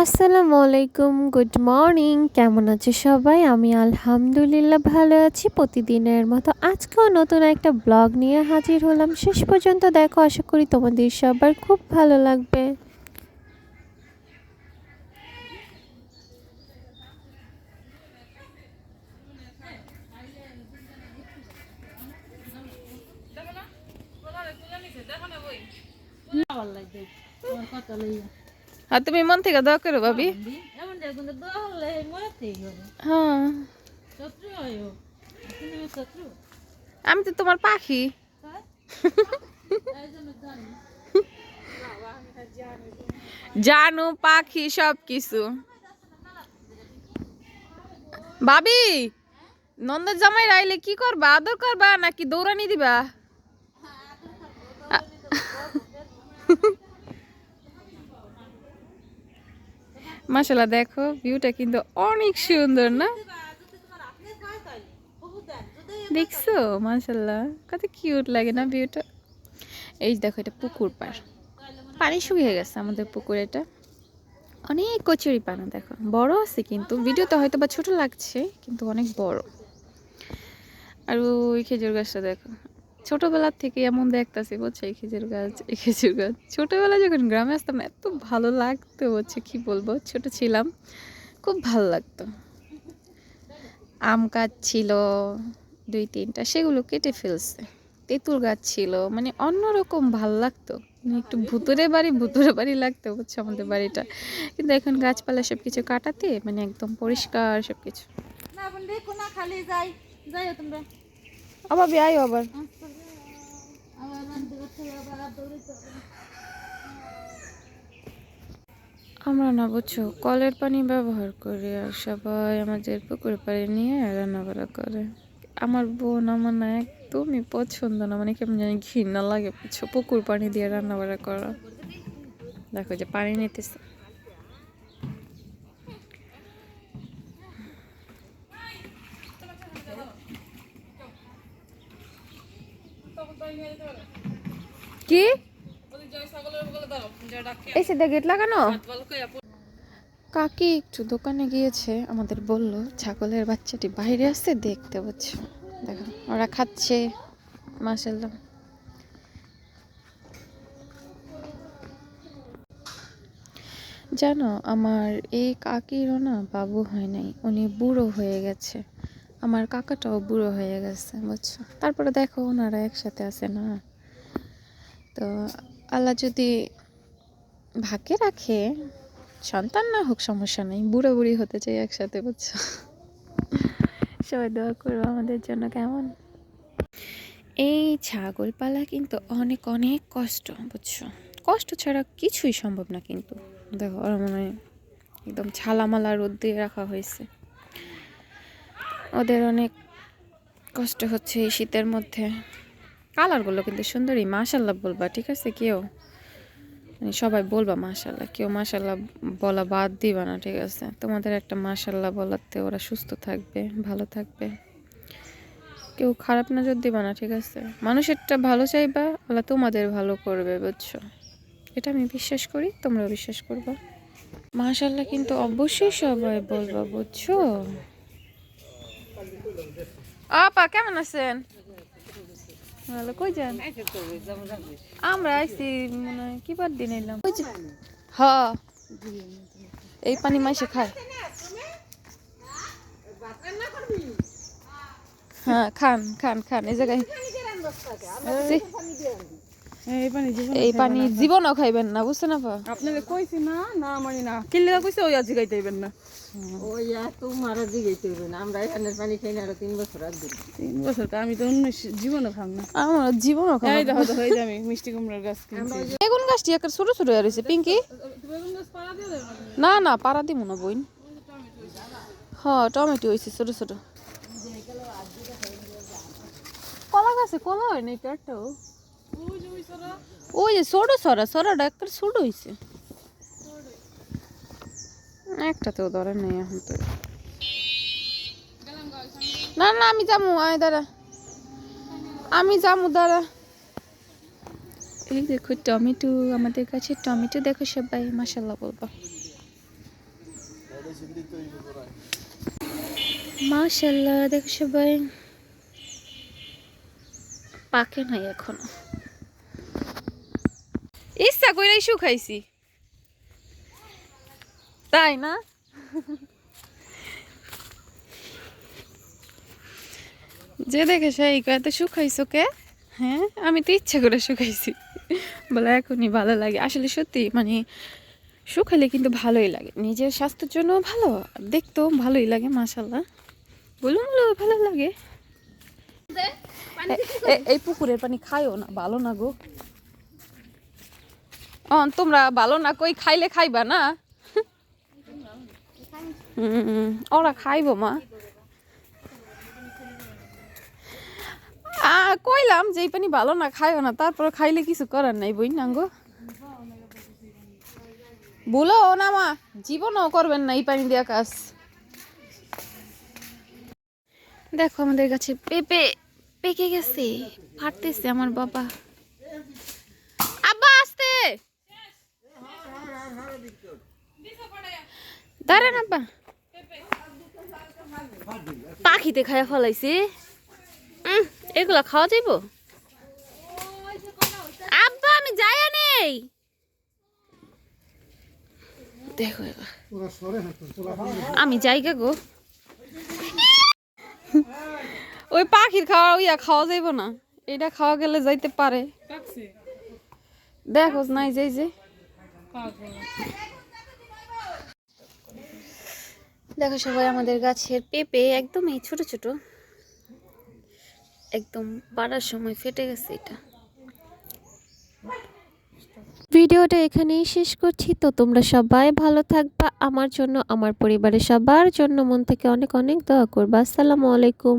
আসসালামু আলাইকুম good morning. কেমন আছে সবাই? আমি আলহামদুলিল্লাহ ভালো আছি। প্রতিদিনের মতো আজকেও নতুন একটা ব্লগ নিয়ে হাজির হলাম। শেষ পর্যন্ত দেখো আশা করি তোমাদের সবার খুব ভালো লাগবে। আর তুমি মন থেকে দোয়া করো ভাবি। হ্যাঁ। হয় আমি তো তোমার পাখি। জানু। পাখি সব কিছু ভাবি নন্দর জামাই রাইলে কি করবা? আদর করবা নাকি দৌড়ানি দিবা? মাসাল্লাহ দেখো ভিউটা কিন্তু অনেক সুন্দর, না? দেখছ? মাসাল্লাহ কত কিউট লাগে, না ভিউটা এই দেখো, এটা পুকুর পার পানি শুকিয়ে গেছে আমাদের পুকুর এটা। অনেক কচুরি পানা, দেখো। বড় আছে কিন্তু, ভিডিওতে হয়তো বা ছোট লাগছে, কিন্তু অনেক বড়। আর ওই খেজুর গাছটা দেখো ছোটবেলার থেকে এমন দেখতাছি, বুঝছ? এই খেজুর গাছ, এই খেজুর গাছ। ছোটবেলায় যখন গ্রামে আসতাম, এত ভালো লাগতো হচ্ছে কি বলব? ছোট ছিলাম, খুব ভালো লাগতো। আম গাছ ছিল, দুই, তিনটা, সেগুলো কেটে ফেলছে। তেঁতুল গাছ ছিল মানে অন্যরকম ভালো লাগতো। মানে একটু ভুতুরে বাড়ি ভুতুরে বাড়ি লাগতো, বুঝছ? আমাদের বাড়িটা। কিন্তু এখন গাছপালা সব কিছু কাটাতে মানে একদম পরিষ্কার সব কিছু না খালি যাই যাই তোমরা। আবার বিয়াই আবার। আমরা না বুঝছ, কলের পানি ব্যবহার করি আর সবাই আমাদের পুকুর পাড়ে নিয়ে রান্না বান্না করে। আমার বোন আমার না একদমই পছন্দ না মানে কেমন জানি ঘৃণা লাগে পুকুর পানি দিয়ে রান্না বান্না করা। দেখো যে পানি নিতেছে। কি? এই সেটা গেট লাগানো? কাকি একটু দোকানে গিয়েছে আমাদের বলল ছাগলের বাচ্চাটি বাইরে আসছে দেখতে পাচ্ছ দেখো ওরা খাচ্ছে মাসাল্লাহ জানো আমার এই কাকিরও না বাবু হয় নাই উনি বুড়ো হয়ে গেছে। আমার কাকাটাও বুড়ো হয়ে গেছে বুঝছ? তারপরে দেখো ওনারা একসাথে আছে না? তো আল্লাহ যদি ভাগ্যে রাখে, সন্তান না হোক, সমস্যা নেই। বুড়ো বুড়ি হতে চাই একসাথে, বুঝছ? সবাই দোয়া করব আমাদের জন্য কেমন? এই ছাগল পালা কিন্তু অনেক অনেক কষ্ট, বুঝছ? কষ্ট ছাড়া কিছুই সম্ভব না কিন্তু। দেখো, ওরা মনে হয় একদম ছালামালা রোদ দিয়ে রাখা হয়েছে। ওদের অনেক কষ্ট হচ্ছে এই শীতের মধ্যে। কালারগুলো কিন্তু সুন্দরই মাশাল্লাহ বলবা, ঠিক আছে কেউ? মানে সবাই বলবা মাশাল্লাহ, কেউ মাশাল্লাহ বলা বাদ দিবা না, ঠিক আছে? তোমাদের একটা মাশাল্লাহ বলাতে ওরা সুস্থ থাকবে, ভালো থাকবে। কেউ খারাপ নজর দিবা না, ঠিক আছে? মানুষেরটা ভালো চাইবা, আল্লাহ তোমাদের ভালো করবে, বুঝছ? এটা আমি বিশ্বাস করি তোমরা বিশ্বাস করবা। মাশাল্লাহ কিন্তু অবশ্যই সবাই বলবা, বুঝছ? আপা, কেমন আছেন? ভালো কই যান? আমরা আইছি মনে হয় কি বার দিন এলাম হ। এই পানি মাইসে খায়। হ্যাঁ খান খান খান এই জায়গায়। এই পানি জীবনও খাইবেন না বুঝছেন আপা আপনাকে কইছি না না মানি না। কিনলে কইছে ওই আজ গাইতে না। ওই এত মারা জিগাইতে আমরা পানি খাই না আরও তিন বছর আর দিন। তিন বছর কা আমি তো অন্য জীবনও খাম না। আমার জীবনও খাই এই দেখো দেখো এই আমি মিষ্টি কুমড়ার গাছ কিনছি। বেগুন গাছটি একটা ছোট ছোট হয়ে রয়েছে পিঙ্কি? না না পাড়া দিব না বইন। হ্যাঁ টমেটো হয়েছে ছোট ছোট। কলা গাছে কলা হয় না একটাও। ওই যে ছোট সরা সরাটা একটা ছোট হয়েছে একটাতেও ধরে নেই এখন তো। না না, আমি যাব আয় দাঁড়া। আমি যাব দাঁড়া। এই দেখো, টমেটো, আমাদের কাছে টমেটো দেখো সবাই মাসাল্লাহ বলব। মাশাল্লাহ দেখো সবাই। পাকে নাই এখনও। ইচ্ছা কইরাই শুকাইছি। তাই না? যে দেখে সেই কয়েতে শুকাইছো কে? হ্যাঁ আমি তো ইচ্ছা করে শুকাইছি। বলে এখনই ভালো লাগে। আসলে সত্যি মানে শুকাইলে কিন্তু ভালোই লাগে। নিজের স্বাস্থ্যের জন্য ভালো দেখতেও ভালোই লাগে মাসাল্লাহ বলুন ভালো লাগে। এই পুকুরের পানি খাইও না ভালো না গো। ও তোমরা ভালো না, কই খাইলে খাইবা না? ওরা খাইবো মা। কইলাম যে পানি ভালো না, খাইও না তারপর খাইলে কিছু করার নাই বই না গো। বলো না মা, জীবনও করবেন না এই পানি দেওয়া কাজ। দেখো আমাদের কাছে পেঁপে, পেকে গেছে, ফাটতেছে আমার বাবা আব্বা আসতে দাঁড়ান আব্বা। পাখিতে খাইয়া ফলাইছে। এগুলা খাওয়া যাইব? আব্বা, আমি যাইয়া নেই। দেখো আমি যাইগা গো। ওই পাখির খাওয়া ওইয়া খাওয়া যাইব না। এটা খাওয়া গেলে যাইতে পারে। দেখো, নাই যাই যে দেখো সবাই আমাদের গাছের পেঁপে একদম এই ছোট ছোট। একদম পাড়ার সময় ফেটে গেছে এটা। ভিডিওটা এখানেই শেষ করছি। তো তোমরা সবাই ভালো থাকবা। আমার জন্য, আমার পরিবারের সবার জন্য মন থেকে অনেক অনেক দোয়া করবা। আসসালামু আলাইকুম।